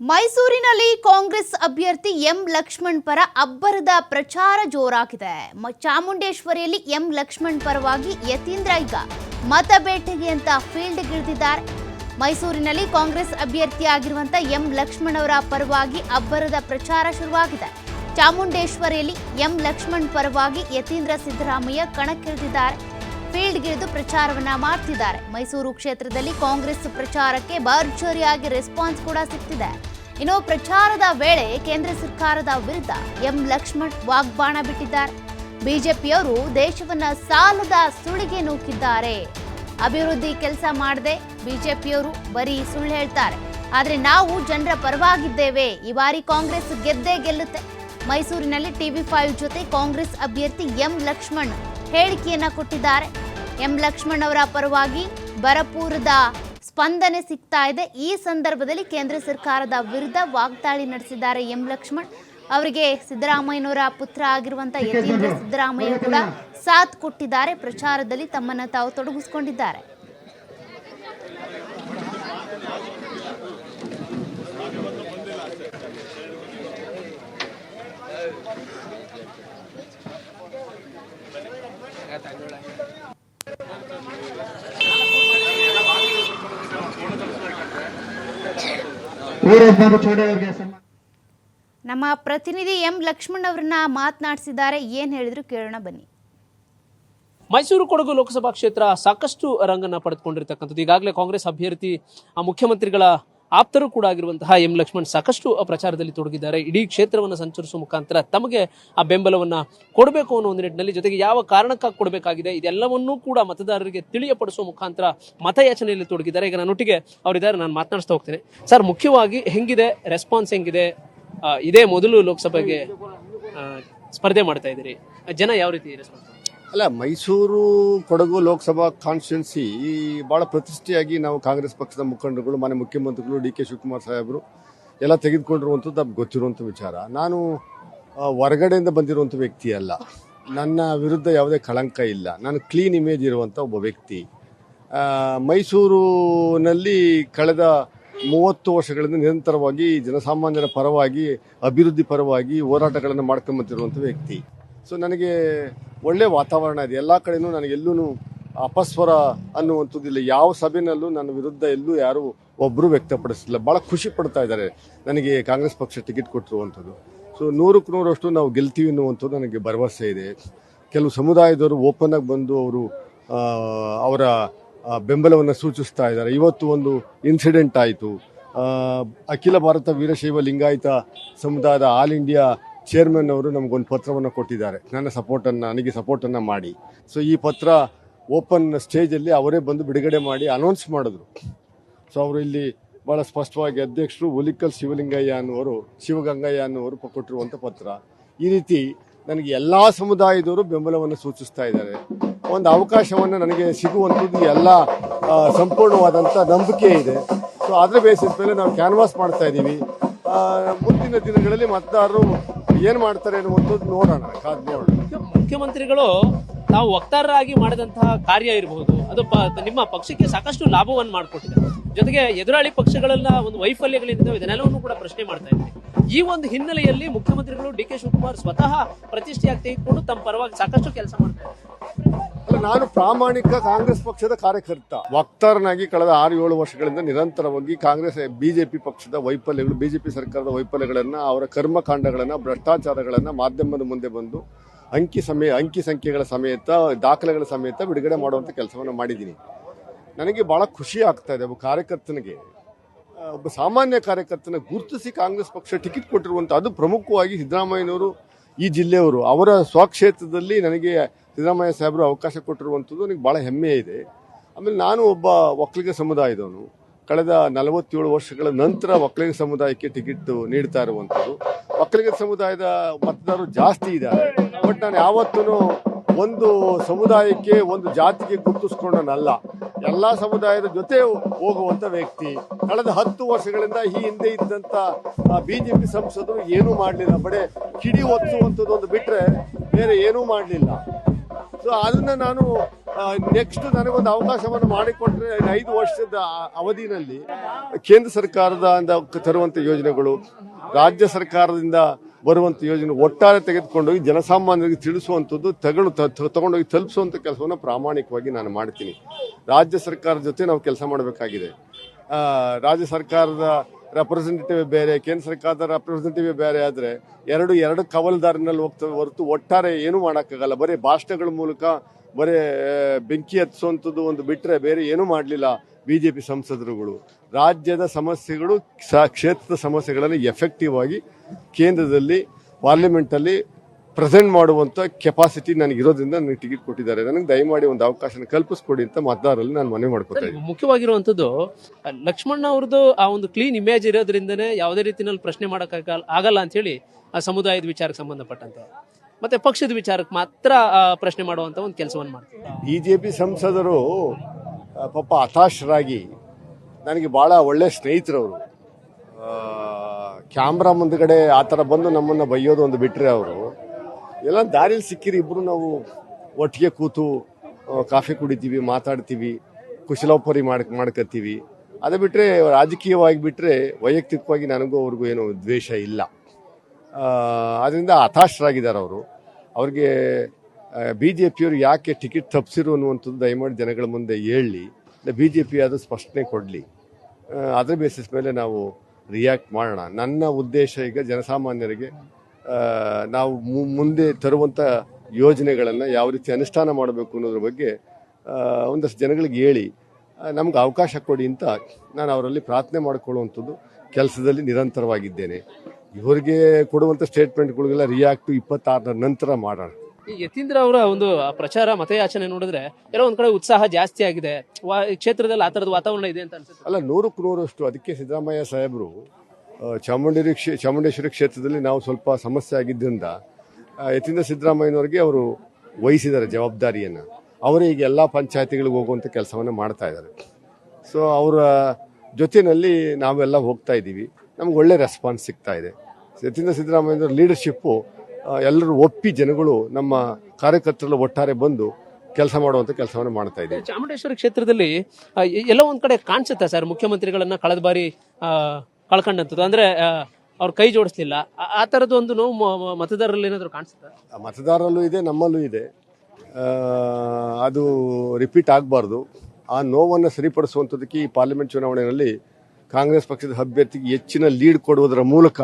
ಮೈಸೂರಿನಲ್ಲಿ ಕಾಂಗ್ರೆಸ್ ಅಭ್ಯರ್ಥಿ ಎಂ ಲಕ್ಷ್ಮಣ್ ಪರ ಅಬ್ಬರದ ಪ್ರಚಾರ ಜೋರಾಗಿದೆ. ಚಾಮುಂಡೇಶ್ವರಿಯಲ್ಲಿ ಎಂ ಲಕ್ಷ್ಮಣ್ ಪರವಾಗಿ ಯತೀಂದ್ರ ಈಗ ಮತಬೇಟೆಗೆ ಅಂತ ಫೀಲ್ಡ್ಗಿಳಿದಿದ್ದಾರೆ ಮೈಸೂರಿನಲ್ಲಿ ಕಾಂಗ್ರೆಸ್ ಅಭ್ಯರ್ಥಿಯಾಗಿರುವಂತ ಎಂ ಲಕ್ಷ್ಮಣ್ ಅವರ ಪರವಾಗಿ ಅಬ್ಬರದ ಪ್ರಚಾರ ಶುರುವಾಗಿದೆ. ಚಾಮುಂಡೇಶ್ವರಿಯಲ್ಲಿ ಎಂ ಲಕ್ಷ್ಮಣ್ ಪರವಾಗಿ ಯತೀಂದ್ರ ಸಿದ್ದರಾಮಯ್ಯ ಕಣಕ್ಕಿಳಿದಿದ್ದಾರೆ. ಫೀಲ್ಡ್ಗಿಳಿದು ಪ್ರಚಾರವನ್ನ ಮಾಡ್ತಿದ್ದಾರೆ. ಮೈಸೂರು ಕ್ಷೇತ್ರದಲ್ಲಿ ಕಾಂಗ್ರೆಸ್ ಪ್ರಚಾರಕ್ಕೆ ಭರ್ಜರಿಯಾಗಿ ರೆಸ್ಪಾನ್ಸ್ ಕೂಡ ಸಿಗ್ತಿದೆ ಇನ್ನು ಪ್ರಚಾರದ ವೇಳೆ ಕೇಂದ್ರ ಸರ್ಕಾರದ ವಿರುದ್ಧ ಎಂ ಲಕ್ಷ್ಮಣ್ ವಾಗ್ಬಾಣ ಬಿಟ್ಟಿದ್ದಾರೆ. ಬಿಜೆಪಿಯವರು ದೇಶವನ್ನ ಸಾಲದ ಸುಳಿಗೆ ನೂಕಿದ್ದಾರೆ. ಅಭಿವೃದ್ಧಿ ಕೆಲಸ ಮಾಡದೆ ಬಿಜೆಪಿಯವರು ಬರೀ ಸುಳ್ಳು ಹೇಳ್ತಾರೆ. ಆದ್ರೆ ನಾವು ಜನರ ಪರವಾಗಿದ್ದೇವೆ. ಈ ಬಾರಿ ಕಾಂಗ್ರೆಸ್ ಗೆದ್ದೇ ಗೆಲ್ಲುತ್ತೆ. ಮೈಸೂರಿನಲ್ಲಿ ಟಿವಿ ಫೈವ್ ಜೊತೆ ಕಾಂಗ್ರೆಸ್ ಅಭ್ಯರ್ಥಿ ಎಂ ಲಕ್ಷ್ಮಣ್ ಹೇಳಿಕೆಯನ್ನ ಕೊಟ್ಟಿದ್ದಾರೆ. ಎಂ. ಲಕ್ಷ್ಮಣ್ ಅವರ ಪರವಾಗಿ ಬರಪೂರದ ಸ್ಪಂದನೆ ಸಿಗ್ತಾ ಇದೆ. ಈ ಸಂದರ್ಭದಲ್ಲಿ ಕೇಂದ್ರ ಸರ್ಕಾರದ ವಿರುದ್ಧ ವಾಗ್ದಾಳಿ ನಡೆಸಿದ್ದಾರೆ ಎಂ. ಲಕ್ಷ್ಮಣ್. ಅವರಿಗೆ ಸಿದ್ದರಾಮಯ್ಯನವರ ಪುತ್ರ ಆಗಿರುವಂತಹ ಯತೀಂದ್ರ ಸಿದ್ದರಾಮಯ್ಯ ಕೂಡ ಸಾಥ್ ಕೊಟ್ಟಿದ್ದಾರೆ. ಪ್ರಚಾರದಲ್ಲಿ ತಮ್ಮನ್ನ ತಾವು ತೊಡಗಿಸಿಕೊಂಡಿದ್ದಾರೆ. ನಮ್ಮ ಪ್ರತಿನಿಧಿ ಎಂ ಲಕ್ಷ್ಮಣ್ ಅವರನ್ನ ಮಾತನಾಡಿಸಿದ್ದಾರೆ. ಏನ್ ಹೇಳಿದ್ರು ಕೇಳೋಣ ಬನ್ನಿ. ಮೈಸೂರು ಕೊಡಗು ಲೋಕಸಭಾ ಕ್ಷೇತ್ರ ಸಾಕಷ್ಟು ರಂಗನ್ನ ಪಡೆದುಕೊಂಡಿರ್ತಕ್ಕಂಥದ್ದು. ಈಗಾಗಲೇ ಕಾಂಗ್ರೆಸ್ ಅಭ್ಯರ್ಥಿ ಆ, ಮುಖ್ಯಮಂತ್ರಿಗಳ ಆಪ್ತರು ಕೂಡ ಆಗಿರುವಂತಹ ಎಂ ಲಕ್ಷ್ಮಣ್ ಸಾಕಷ್ಟು ಪ್ರಚಾರದಲ್ಲಿ ತೊಡಗಿದ್ದಾರೆ. ಇಡೀ ಕ್ಷೇತ್ರವನ್ನು ಸಂಚರಿಸುವ ಮುಖಾಂತರ ತಮಗೆ ಆ ಬೆಂಬಲವನ್ನ ಕೊಡಬೇಕು ಅನ್ನೋ ಒಂದು ನಿಟ್ಟಿನಲ್ಲಿ ಜೊತೆಗೆ ಯಾವ ಕಾರಣಕ್ಕಾಗಿ ಕೊಡಬೇಕಾಗಿದೆ, ಇದೆಲ್ಲವನ್ನೂ ಕೂಡ ಮತದಾರರಿಗೆ ತಿಳಿಯಪಡಿಸುವ ಮುಖಾಂತರ ಮತಯಾಚನೆಯಲ್ಲಿ ತೊಡಗಿದ್ದಾರೆ. ಈಗ ನನ್ನೊಟ್ಟಿಗೆ ಅವರಿದ್ದಾರೆ, ನಾನು ಮಾತನಾಡಿಸ್ತಾ ಹೋಗ್ತೇನೆ. ಸರ್, ಮುಖ್ಯವಾಗಿ ಹೆಂಗಿದೆ ರೆಸ್ಪಾನ್ಸ್ ಹೆಂಗಿದೆ? ಇದೇ ಮೊದಲು ಲೋಕಸಭೆಗೆ ಸ್ಪರ್ಧೆ ಮಾಡ್ತಾ ಇದ್ದೀರಿ. ಜನ ಯಾವ ರೀತಿ ರೆಸ್ಪಾನ್ಸ್ ಅಲ್ಲ, ಮೈಸೂರು ಕೊಡಗು ಲೋಕಸಭಾ ಕಾನ್ಸ್ಟಿಟ್ಯೂನ್ಸಿ ಭಾಳ ಪ್ರತಿಷ್ಠೆಯಾಗಿ ನಾವು ಕಾಂಗ್ರೆಸ್ ಪಕ್ಷದ ಮುಖಂಡರುಗಳು ಮನೆ ಮುಖ್ಯಮಂತ್ರಿಗಳು, ಡಿ ಕೆ ಶಿವಕುಮಾರ್ ಸಾಹೇಬರು ಎಲ್ಲ ತೆಗೆದುಕೊಂಡಿರುವಂಥದ್ದು ನಮ್ಗೆ ಗೊತ್ತಿರುವಂಥ ವಿಚಾರ. ನಾನು ಹೊರಗಡೆಯಿಂದ ಬಂದಿರುವಂಥ ವ್ಯಕ್ತಿ ಅಲ್ಲ. ನನ್ನ ವಿರುದ್ಧ ಯಾವುದೇ ಕಳಂಕ ಇಲ್ಲ. ನಾನು ಕ್ಲೀನ್ ಇಮೇಜ್ ಇರುವಂಥ ಒಬ್ಬ ವ್ಯಕ್ತಿ. ಮೈಸೂರಿನಲ್ಲಿ ಕಳೆದ ಮೂವತ್ತು ವರ್ಷಗಳಿಂದ ನಿರಂತರವಾಗಿ ಜನಸಾಮಾನ್ಯರ ಪರವಾಗಿ, ಅಭಿವೃದ್ಧಿ ಪರವಾಗಿ ಹೋರಾಟಗಳನ್ನು ಮಾಡ್ಕೊಂಬಂತಿರುವಂಥ ವ್ಯಕ್ತಿ. ಸೊ ನನಗೆ ಒಳ್ಳೆ ವಾತಾವರಣ ಇದೆ. ಎಲ್ಲ ಕಡೆನೂ ನನಗೆಲ್ಲೂ ಅಪಸ್ವರ ಅನ್ನುವಂಥದ್ದಿಲ್ಲ. ಯಾವ ಸಭೆನಲ್ಲೂ ನನ್ನ ವಿರುದ್ಧ ಎಲ್ಲೂ ಯಾರು ಒಬ್ಬರು ವ್ಯಕ್ತಪಡಿಸಿಲ್ಲ ಭಾಳ ಖುಷಿ ಪಡ್ತಾ ಇದ್ದಾರೆ. ನನಗೆ ಕಾಂಗ್ರೆಸ್ ಪಕ್ಷ ಟಿಕೆಟ್ ಕೊಟ್ಟಿರುವಂಥದ್ದು ಸೊ ನೂರಕ್ಕೆ ನೂರಷ್ಟು ನಾವು ಗೆಲ್ತೀವಿ ಅನ್ನುವಂಥದ್ದು ನನಗೆ ಭರವಸೆ ಇದೆ. ಕೆಲವು ಸಮುದಾಯದವರು ಓಪನ್ ಆಗಿ ಬಂದು ಅವರು ಅವರ ಬೆಂಬಲವನ್ನು ಸೂಚಿಸ್ತಾ ಇದ್ದಾರೆ. ಇವತ್ತು ಒಂದು ಇನ್ಸಿಡೆಂಟ್ ಆಯಿತು. ಅಖಿಲ ಭಾರತ ವೀರಶೈವ ಲಿಂಗಾಯತ ಸಮುದಾಯದ ಆಲ್ ಇಂಡಿಯಾ ಚೇರ್ಮನ್ ಅವರು ನಮಗೊಂದು ಪತ್ರವನ್ನು ಕೊಟ್ಟಿದ್ದಾರೆ. ನನ್ನ ಸಪೋರ್ಟನ್ನು, ನನಗೆ ಸಪೋರ್ಟನ್ನು ಮಾಡಿ. ಸೊ ಈ ಪತ್ರ ಓಪನ್ ಸ್ಟೇಜಲ್ಲಿ ಅವರೇ ಬಂದು ಬಿಡುಗಡೆ ಮಾಡಿ ಅನೌನ್ಸ್ ಮಾಡಿದ್ರು. ಸೊ ಅವರು ಇಲ್ಲಿ ಭಾಳ ಸ್ಪಷ್ಟವಾಗಿ ಅಧ್ಯಕ್ಷರು ಹುಲಿಕಲ್ ಶಿವಲಿಂಗಯ್ಯ ಅನ್ನುವರು, ಶಿವಗಂಗಯ್ಯ ಅನ್ನುವರು ಕೊಟ್ಟಿರುವಂಥ ಪತ್ರ. ಈ ರೀತಿ ನನಗೆ ಎಲ್ಲ ಸಮುದಾಯದವರು ಬೆಂಬಲವನ್ನು ಸೂಚಿಸ್ತಾ ಇದ್ದಾರೆ. ಒಂದು ಅವಕಾಶವನ್ನು ನನಗೆ ಸಿಗುವಂಥದ್ದು ಎಲ್ಲ ಸಂಪೂರ್ಣವಾದಂಥ ನಂಬಿಕೆ ಇದೆ. ಸೊ ಅದರ ಬೇಸಿಸ್ ಮೇಲೆ ನಾವು ಕ್ಯಾನ್ವಾಸ್ ಮಾಡ್ತಾ ಇದ್ದೀವಿ. ಮುಂದಿನ ದಿನಗಳಲ್ಲಿ ಮತದಾರರು ಏನು ಮಾಡ್ತಾರೆ ಅನ್ನುವಂಥದ್ದು ನೋಡೋಣ ಮುಖ್ಯಮಂತ್ರಿಗಳು ತಾವು ವಕ್ತಾರರಾಗಿ ಮಾಡಿದಂತಹ ಕಾರ್ಯ ಇರಬಹುದು ಅದು ನಿಮ್ಮ ಪಕ್ಷಕ್ಕೆ ಸಾಕಷ್ಟು ಲಾಭವನ್ನು ಮಾಡಿಕೊಟ್ಟಿದೆ. ಜೊತೆಗೆ ಎದುರಾಳಿ ಪಕ್ಷಗಳನ್ನ ಒಂದು ವೈಫಲ್ಯಗಳಿಂದ ಇದನ್ನೆಲ್ಲವನ್ನು ಕೂಡ ಪ್ರಶ್ನೆ ಮಾಡ್ತಾ ಇದ್ದೀವಿ. ಈ ಒಂದು ಹಿನ್ನೆಲೆಯಲ್ಲಿ ಮುಖ್ಯಮಂತ್ರಿಗಳು ಡಿ ಕೆ ಶಿವಕುಮಾರ್ ಸ್ವತಃ ಪ್ರತಿಷ್ಠೆಯಾಗಿ ತೆಗೆದುಕೊಂಡು ತಮ್ಮ ಪರವಾಗಿ ಸಾಕಷ್ಟು ಕೆಲಸ ಮಾಡ್ತಾರೆ ನಾನು ಪ್ರಾಮಾಣಿಕ ಕಾಂಗ್ರೆಸ್ ಪಕ್ಷದ ಕಾರ್ಯಕರ್ತ. ವಕ್ತಾರನಾಗಿ ಕಳೆದ ಆರು ಏಳು ವರ್ಷಗಳಿಂದ ನಿರಂತರವಾಗಿ ಕಾಂಗ್ರೆಸ್, ಬಿಜೆಪಿ ಪಕ್ಷದ ವೈಫಲ್ಯಗಳು, ಬಿಜೆಪಿ ಸರ್ಕಾರದ ವೈಫಲ್ಯಗಳನ್ನು, ಅವರ ಕರ್ಮಕಾಂಡಗಳನ್ನು, ಭ್ರಷ್ಟಾಚಾರಗಳನ್ನು ಮಾಧ್ಯಮದ ಮುಂದೆ ಬಂದು ಅಂಕಿ ಸಮಯ, ಅಂಕಿ ಸಂಖ್ಯೆಗಳ ಸಮೇತ, ದಾಖಲೆಗಳ ಸಮೇತ ಬಿಡುಗಡೆ ಮಾಡುವಂಥ ಕೆಲಸವನ್ನು ಮಾಡಿದ್ದೀನಿ. ನನಗೆ ಬಹಳ ಖುಷಿ ಆಗ್ತಾ ಇದೆ ಒಬ್ಬ ಕಾರ್ಯಕರ್ತನಿಗೆ. ಒಬ್ಬ ಸಾಮಾನ್ಯ ಕಾರ್ಯಕರ್ತನ ಗುರುತಿಸಿ ಕಾಂಗ್ರೆಸ್ ಪಕ್ಷ ಟಿಕೆಟ್ ಕೊಟ್ಟಿರುವಂಥ ಅದು ಪ್ರಮುಖವಾಗಿ ಸಿದ್ದರಾಮಯ್ಯನವರು ಈ ಜಿಲ್ಲೆಯವರು ಅವರ ಸ್ವಕ್ಷೇತ್ರದಲ್ಲಿ ನನಗೆ ಸಿದ್ದರಾಮಯ್ಯ ಸಾಹೇಬರು ಅವಕಾಶ ಕೊಟ್ಟಿರುವಂಥದ್ದು ನನಗೆ ಭಾಳ ಹೆಮ್ಮೆ ಇದೆ. ಆಮೇಲೆ ನಾನು ಒಬ್ಬ ಒಕ್ಕಲಿಗ ಸಮುದಾಯದವನು. ಕಳೆದ ನಲವತ್ತೇಳು ವರ್ಷಗಳ ನಂತರ ಒಕ್ಕಲಿಗ ಸಮುದಾಯಕ್ಕೆ ಟಿಕೆಟ್ ನೀಡ್ತಾ ಇರುವಂಥದ್ದು. ಒಕ್ಕಲಿಗ ಸಮುದಾಯದ ಮತದಾರರು ಜಾಸ್ತಿ ಇದ್ದಾರೆ. ಬಟ್ ನಾನು ಯಾವತ್ತೂ ಒಂದು ಸಮುದಾಯಕ್ಕೆ, ಒಂದು ಜಾತಿಗೆ ಗುರುತಿಸ್ಕೊಂಡನಲ್ಲ. ಎಲ್ಲ ಸಮುದಾಯದ ಜೊತೆ ಹೋಗುವಂತ ವ್ಯಕ್ತಿ. ಕಳೆದ ಹತ್ತು ವರ್ಷಗಳಿಂದ ಈ ಹಿಂದೆ ಇದ್ದಂತ ಬಿಜೆಪಿ ಸಂಸದರು ಏನೂ ಮಾಡಲಿಲ್ಲ. ಬಡ ಕಿಡಿ ಒತ್ತುವಂಥದ್ದು ಒಂದು ಬಿಟ್ರೆ ಬೇರೆ ಏನೂ ಮಾಡಲಿಲ್ಲ. ಸೊ ಅದನ್ನ ನಾನು ನೆಕ್ಸ್ಟ್ ನನಗೊಂದು ಅವಕಾಶವನ್ನು ಮಾಡಿಕೊಟ್ರೆ ಐದು ವರ್ಷದ ಅವಧಿನಲ್ಲಿ ಕೇಂದ್ರ ಸರ್ಕಾರದ ಇಂದ ತರುವಂತ ಯೋಜನೆಗಳು, ರಾಜ್ಯ ಸರ್ಕಾರದಿಂದ ಬರುವಂತ ಯೋಜನೆ ಒಟ್ಟಾರೆ ತೆಗೆದುಕೊಂಡೋಗಿ ಜನಸಾಮಾನ್ಯರಿಗೆ ತಿಳಿಸುವಂಥದ್ದು ತಗೊಂಡು ತಗೊಂಡೋಗಿ ತಲುಪಿಸುವಂಥ ಕೆಲಸವನ್ನು ಪ್ರಾಮಾಣಿಕವಾಗಿ ನಾನು ಮಾಡ್ತೀನಿ. ರಾಜ್ಯ ಸರ್ಕಾರದ ಜೊತೆ ನಾವು ಕೆಲಸ ಮಾಡಬೇಕಾಗಿದೆ. ರಾಜ್ಯ ಸರ್ಕಾರದ ರೆಪ್ರೆಸೆಂಟೇಟಿವ್ ಬೇರೆ, ಕೇಂದ್ರ ಸರ್ಕಾರದ ರೆಪ್ರೆಸೆಂಟೇಟಿವ್ ಬೇರೆ ಆದರೆ ಎರಡು ಎರಡು ಕವಲ್ದಾರಿನಲ್ಲಿ ಹೋಗ್ತವೆ ಹೊರತು ಒಟ್ಟಾರೆ ಏನೂ ಮಾಡೋಕ್ಕಾಗಲ್ಲ. ಬರೀ ಭಾಷಣಗಳ ಮೂಲಕ ಬರೀ ಬೆಂಕಿ ಹತ್ತಿಸುವಂಥದ್ದು ಒಂದು ಬಿಟ್ಟರೆ ಬೇರೆ ಏನೂ ಮಾಡಲಿಲ್ಲ ಬಿ ಜೆ ಪಿ ಸಂಸದರುಗಳು. ರಾಜ್ಯದ ಸಮಸ್ಯೆಗಳು ಸ- ಕ್ಷೇತ್ರದ ಸಮಸ್ಯೆಗಳನ್ನು ಎಫೆಕ್ಟಿವ್ ಆಗಿ ಕೇಂದ್ರದಲ್ಲಿ ಪಾರ್ಲಿಮೆಂಟಲ್ಲಿ ಪ್ರೆಸೆಂಟ್ ಮಾಡುವಂಥ ಕೆಪಾಸಿಟಿ ನನಗಿರೋದ್ರಿಂದ ನನಗೆ ಟಿಕೆಟ್ ಕೊಟ್ಟಿದ್ದಾರೆ. ನನಗೆ ದಯಮಾಡಿ ಒಂದು ಅವಕಾಶನ ಕಲ್ಪಿಸ್ಕೊಡಿ ಅಂತ ಮತದಾರರಲ್ಲಿ ನಾನು ಮನವಿ ಮಾಡ್ಕೊತಾ ಮುಖ್ಯವಾಗಿರುವಂಥದ್ದು ಲಕ್ಷ್ಮಣ್ ಲಕ್ಷ್ಮಣ್ಣ ಅವ್ರದ್ದು ಆ ಒಂದು ಕ್ಲೀನ್ ಇಮೇಜ್ ಇರೋದ್ರಿಂದನೇ ಯಾವುದೇ ರೀತಿಯಲ್ಲಿ ಪ್ರಶ್ನೆ ಮಾಡೋಕ್ಕಾಗಲ್ಲ ಆಗಲ್ಲ ಅಂತ ಹೇಳಿ ಆ ಸಮುದಾಯದ ವಿಚಾರಕ್ಕೆ ಸಂಬಂಧಪಟ್ಟಂತೆ. ಮತ್ತೆ ಪಕ್ಷದ ವಿಚಾರಕ್ಕೆ ಮಾತ್ರ ಪ್ರಶ್ನೆ ಮಾಡುವಂತ ಒಂದು ಕೆಲಸವನ್ನು ಮಾಡ್ತಾರೆ ಬಿಜೆಪಿ ಸಂಸದರು ಪಾಪ ಹತಾಶರಾಗಿ ನನಗೆ ಭಾಳ ಒಳ್ಳೆ ಸ್ನೇಹಿತರವರು. ಕ್ಯಾಮ್ರಾ ಮುಂದ್ಗಡೆ ಆ ಥರ ಬಂದು ನಮ್ಮನ್ನು ಬೈಯೋದು ಒಂದು ಬಿಟ್ಟರೆ ಅವರು. ಎಲ್ಲ ದಾರಿಲಿ ಸಿಕ್ಕಿರಿ ಇಬ್ಬರು ನಾವು ಒಟ್ಟಿಗೆ ಕೂತು ಕಾಫಿ ಕುಡಿತೀವಿ, ಮಾತಾಡ್ತೀವಿ, ಕುಶಲೋಪರಿ ಮಾಡ್ ಮಾಡ್ಕೊತೀವಿ ಅದು ಬಿಟ್ಟರೆ ರಾಜಕೀಯವಾಗಿ ಬಿಟ್ಟರೆ ವೈಯಕ್ತಿಕವಾಗಿ ನನಗೂ ಅವ್ರಿಗೂ ಏನು ದ್ವೇಷ ಇಲ್ಲ. ಅದರಿಂದ ಹತಾಶರಾಗಿದ್ದಾರೆ ಅವರು. ಅವ್ರಿಗೆ ಬಿ ಜೆ ಪಿಯವರು ಯಾಕೆ ಟಿಕೆಟ್ ತಪ್ಪಿಸಿರು ಅನ್ನುವಂಥದ್ದು ದಯಮಾಡಿ ಜನಗಳ ಮುಂದೆ ಹೇಳಿ. ಬಿ ಜೆ ಪಿ ಅದು ಸ್ಪಷ್ಟನೆ ಕೊಡಲಿ. ಅದರ ಬೇಸಿಸ್ ಮೇಲೆ ನಾವು ರಿಯಾಕ್ಟ್ ಮಾಡೋಣ. ನನ್ನ ಉದ್ದೇಶ ಈಗ ಜನಸಾಮಾನ್ಯರಿಗೆ ನಾವು ಮುಂದೆ ತರುವಂಥ ಯೋಜನೆಗಳನ್ನು ಯಾವ ರೀತಿ ಅನುಷ್ಠಾನ ಮಾಡಬೇಕು ಅನ್ನೋದ್ರ ಬಗ್ಗೆ ಒಂದಷ್ಟು ಜನಗಳಿಗೆ ಹೇಳಿ. ನಮ್ಗೆ ಅವಕಾಶ ಕೊಡಿ ಅಂತ ನಾನು ಅವರಲ್ಲಿ ಪ್ರಾರ್ಥನೆ ಮಾಡಿಕೊಳ್ಳುವಂಥದ್ದು ಕೆಲಸದಲ್ಲಿ ನಿರಂತರವಾಗಿದ್ದೇನೆ. ಇವರಿಗೆ ಕೊಡುವಂಥ ಸ್ಟೇಟ್ಮೆಂಟ್ಗಳಿಗೆಲ್ಲ ರಿಯಾಕ್ಟ್ ಇಪ್ಪತ್ತಾರರ ನಂತರ ಮಾಡೋಣ. ಈ ಯತೀಂದ್ರ ಅವರ ಒಂದು ಪ್ರಚಾರ ಮತಯಾಚನೆ ನೋಡಿದ್ರೆ ಎಲ್ಲ ಒಂದ್ ಕಡೆ ಉತ್ಸಾಹ ಜಾಸ್ತಿ ಆಗಿದೆ. ವಾ- ಈ ಕ್ಷೇತ್ರದಲ್ಲಿ ಆ ತರದ ವಾತಾವರಣ ಇದೆ ಅಂತ ಅನ್ಸುತ್ತೆ. ಅಲ್ಲ ನೂರಕ್ಕೆ ನೂರಷ್ಟು ಅದಕ್ಕೆ ಸಿದ್ದರಾಮಯ್ಯ ಸಾಹೇಬರು ಆ, ಚಾಮುಂಡೇರಿ ಕ್ಷೇ ಚಾಮುಂಡೇಶ್ವರಿ ಕ್ಷೇತ್ರದಲ್ಲಿ ನಾವು ಸ್ವಲ್ಪ ಸಮಸ್ಯೆ ಆಗಿದ್ದರಿಂದ ಆ, ಯತೀಂದ್ರ ಸಿದ್ದರಾಮಯ್ಯನವರಿಗೆ ಅವರು ವಹಿಸಿದ್ದಾರೆ ಜವಾಬ್ದಾರಿಯನ್ನು. ಅವರು ಈಗ ಎಲ್ಲ ಪಂಚಾಯತಿಗಳಿಗೆ ಹೋಗುವಂಥ ಕೆಲಸವನ್ನು ಮಾಡ್ತಾ ಇದ್ದಾರೆ. ಸೊ ಅವರ ಜೊತೆಯಲ್ಲಿ ನಾವೆಲ್ಲ ಹೋಗ್ತಾ ಇದ್ದೀವಿ. ನಮ್ಗೆ ಒಳ್ಳೆ ರೆಸ್ಪಾನ್ಸ್ ಸಿಗ್ತಾ ಇದೆ. ಯತೀಂದ್ರ ಸಿದ್ದರಾಮಯ್ಯ ಲೀಡರ್ಶಿಪ್ಪು ಎಲ್ಲರೂ ಒಪ್ಪಿ ಜನಗಳು ನಮ್ಮ ಕಾರ್ಯಕರ್ತರು ಒಟ್ಟಾರೆ ಬಂದು ಕೆಲಸ ಮಾಡುವಂಥ ಕೆಲಸವನ್ನು ಮಾಡ್ತಾ ಇದ್ದೀವಿ. ಚಾಮುಂಡೇಶ್ವರಿ ಕ್ಷೇತ್ರದಲ್ಲಿ ಎಲ್ಲ ಒಂದು ಕಡೆ ಕಾಣಿಸುತ್ತೆ ಸರ್ ಮುಖ್ಯಮಂತ್ರಿಗಳನ್ನ ಕಳೆದ ಬಾರಿ ಕಳ್ಕೊಂಡಂಥದ್ದು? ಅಂದ್ರೆ ಅವ್ರು ಕೈ ಜೋಡಿಸ್ಲಿಲ್ಲ. ಆ- ಥರದ್ದು ತರದ ಒಂದು ನೋವು ಮತದಾರರಲ್ಲಿ ಏನಾದರೂ ಕಾಣಿಸುತ್ತೆ? ಮತದಾರರಲ್ಲೂ ಇದೆ ನಮ್ಮಲ್ಲೂ ಇದೆ. ಅದು ರಿಪೀಟ್ ಆಗಬಾರ್ದು. ಆ ನೋವನ್ನು ಸರಿಪಡಿಸುವಂಥದ್ದಕ್ಕೆ ಈ ಪಾರ್ಲಿಮೆಂಟ್ ಚುನಾವಣೆಯಲ್ಲಿ ಕಾಂಗ್ರೆಸ್ ಪಕ್ಷದ ಅಭ್ಯರ್ಥಿಗೆ ಹೆಚ್ಚಿನ ಲೀಡ್ ಕೊಡುವುದರ ಮೂಲಕ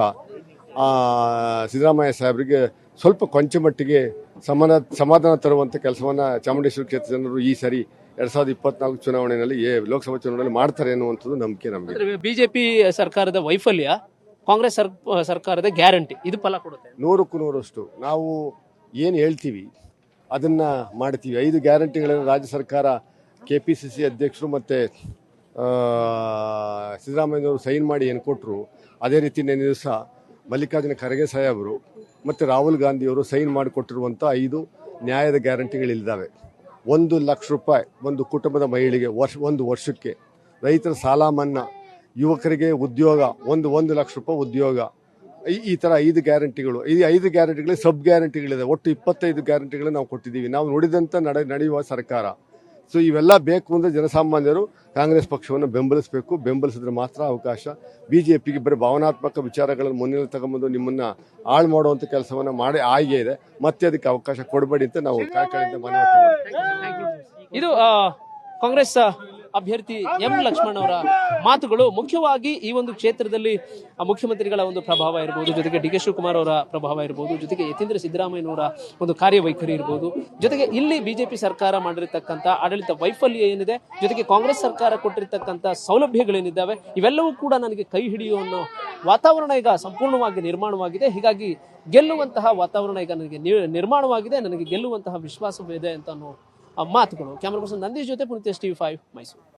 ಸಿದ್ದರಾಮಯ್ಯ ಸಾಹೇಬರಿಗೆ ಸ್ವಲ್ಪ ಕೊಂಚ ಮಟ್ಟಿಗೆ ಸಮಾನ ಸಮಾಧಾನ ತರುವಂಥ ಕೆಲಸವನ್ನು ಚಾಮುಂಡೇಶ್ವರಿ ಕ್ಷೇತ್ರ ಜನರು ಈ ಸರಿ ಎರಡ್ ಸಾವಿರದ ಇಪ್ಪತ್ನಾಲ್ಕು ಚುನಾವಣೆಯಲ್ಲಿ ಲೋಕಸಭಾ ಚುನಾವಣೆಯಲ್ಲಿ ಮಾಡ್ತಾರೆ ಅನ್ನುವಂಥದ್ದು ನಂಬಿಕೆ ನಮಗೆ. ಬಿಜೆಪಿ ಸರ್ಕಾರದ ವೈಫಲ್ಯ ಕಾಂಗ್ರೆಸ್ ಸರ್- ಸರ್ಕಾರದ ಗ್ಯಾರಂಟಿ ಇದು ಫಲ ಕೊಡುತ್ತೆ. ನೂರಕ್ಕೂ ನೂರಷ್ಟು. ನಾವು ಏನು ಹೇಳ್ತೀವಿ ಅದನ್ನು ಮಾಡ್ತೀವಿ. ಐದು ಗ್ಯಾರಂಟಿಗಳನ್ನು ರಾಜ್ಯ ಸರ್ಕಾರ ಕೆ ಪಿ ಸಿ ಸಿ ಅಧ್ಯಕ್ಷರು ಮತ್ತು ಸಿದ್ದರಾಮಯ್ಯವರು ಸೈನ್ ಮಾಡಿ ಏನು ಕೊಟ್ಟರು ಅದೇ ರೀತಿ ನೆನೆ ದಿವಸ ಮಲ್ಲಿಕಾರ್ಜುನ ಖರ್ಗೆ ಸಾಹೇಬರು ಮತ್ತು ರಾಹುಲ್ ಗಾಂಧಿಯವರು ಸೈನ್ ಮಾಡಿಕೊಟ್ಟಿರುವಂಥ ಐದು ನ್ಯಾಯದ ಗ್ಯಾರಂಟಿಗಳಿದ್ದಾವೆ. ಒಂದು ಲಕ್ಷ ರೂಪಾಯಿ ಒಂದು ಕುಟುಂಬದ ಮಹಿಳೆಗೆ ವರ್ಷ, ಒಂದು ವರ್ಷಕ್ಕೆ ರೈತರ ಸಾಲ ಮನ್ನಾ, ಯುವಕರಿಗೆ ಉದ್ಯೋಗ, ಒಂದು ಒಂದು ಲಕ್ಷ ರೂಪಾಯಿ ಉದ್ಯೋಗ, ಈ ಈ ಥರ ಐದು ಗ್ಯಾರಂಟಿಗಳು. ಈ ಐದು ಗ್ಯಾರಂಟಿಗಳು ಸಬ್ ಗ್ಯಾರಂಟಿಗಳಿದೆ. ಒಟ್ಟು ಇಪ್ಪತ್ತೈದು ಗ್ಯಾರಂಟಿಗಳು ನಾವು ಕೊಟ್ಟಿದ್ದೀವಿ. ನಾವು ನೋಡಿದಂಥ ನಡೆ, ನಡೆಯುವ ಸರ್ಕಾರ. ಸೊ ಇವೆಲ್ಲ ಬೇಕು ಅಂದರೆ ಜನಸಾಮಾನ್ಯರು ಕಾಂಗ್ರೆಸ್ ಪಕ್ಷವನ್ನು ಬೆಂಬಲಿಸಬೇಕು. ಬೆಂಬಲಿಸಿದ್ರೆ ಮಾತ್ರ ಅವಕಾಶ. ಬಿ ಜೆ ಪಿಗೆ ಬರೀ ಭಾವನಾತ್ಮಕ ವಿಚಾರಗಳನ್ನು ಮುನ್ನೆಲೆ ತಗೊಂಬಂದು ನಿಮ್ಮನ್ನ ಹಾಳು ಮಾಡುವಂಥ ಕೆಲಸವನ್ನು ಮಾಡಿ ಆಯ್ಕೆ ಇದೆ. ಮತ್ತೆ ಅದಕ್ಕೆ ಅವಕಾಶ ಕೊಡಬೇಡಿ ಅಂತ ನಾವು ಕಾರ್ಕಳದಿಂದ ಮನವಿ ಇದು ಕಾಂಗ್ರೆಸ್ ಅಭ್ಯರ್ಥಿ ಎಂ ಲಕ್ಷ್ಮಣ್ ಅವರ ಮಾತುಗಳು. ಮುಖ್ಯವಾಗಿ ಈ ಒಂದು ಕ್ಷೇತ್ರದಲ್ಲಿ ಮುಖ್ಯಮಂತ್ರಿಗಳ ಒಂದು ಪ್ರಭಾವ ಇರಬಹುದು ಜೊತೆಗೆ ಡಿ ಕೆ ಶಿವಕುಮಾರ್ ಅವರ ಪ್ರಭಾವ ಇರಬಹುದು ಜೊತೆಗೆ ಯತೀಂದ್ರ ಸಿದ್ದರಾಮಯ್ಯನವರ ಒಂದು ಕಾರ್ಯವೈಖರಿ ಇರಬಹುದು ಜೊತೆಗೆ ಇಲ್ಲಿ ಬಿಜೆಪಿ ಸರ್ಕಾರ ಮಾಡಿರ್ತಕ್ಕಂಥ ಆಡಳಿತ ವೈಫಲ್ಯ ಏನಿದೆ ಜೊತೆಗೆ ಕಾಂಗ್ರೆಸ್ ಸರ್ಕಾರ ಕೊಟ್ಟಿರ್ತಕ್ಕಂಥ ಸೌಲಭ್ಯಗಳೇನಿದ್ದಾವೆ ಇವೆಲ್ಲವೂ ಕೂಡ ನನಗೆ ಕೈ ಹಿಡಿಯುವ ಅನ್ನೋ ವಾತಾವರಣ ಈಗ ಸಂಪೂರ್ಣವಾಗಿ ನಿರ್ಮಾಣವಾಗಿದೆ. ಹೀಗಾಗಿ ಗೆಲ್ಲುವಂತಹ ವಾತಾವರಣ ಈಗ ನನಗೆ ನಿರ್ಮಾಣವಾಗಿದೆ. ನನಗೆ ಗೆಲ್ಲುವಂತಹ ವಿಶ್ವಾಸವಿದೆ ಅಂತ ಅನ್ನೋ ಮಾತುಗಳು. ಕ್ಯಾಮ್ರಾ ಪರ್ಸನ್ ನಂದೀಶ್ ಜೊತೆ ಪುನೀತ್ ಟಿವಿ ಫೈವ್ ಮೈಸೂರು.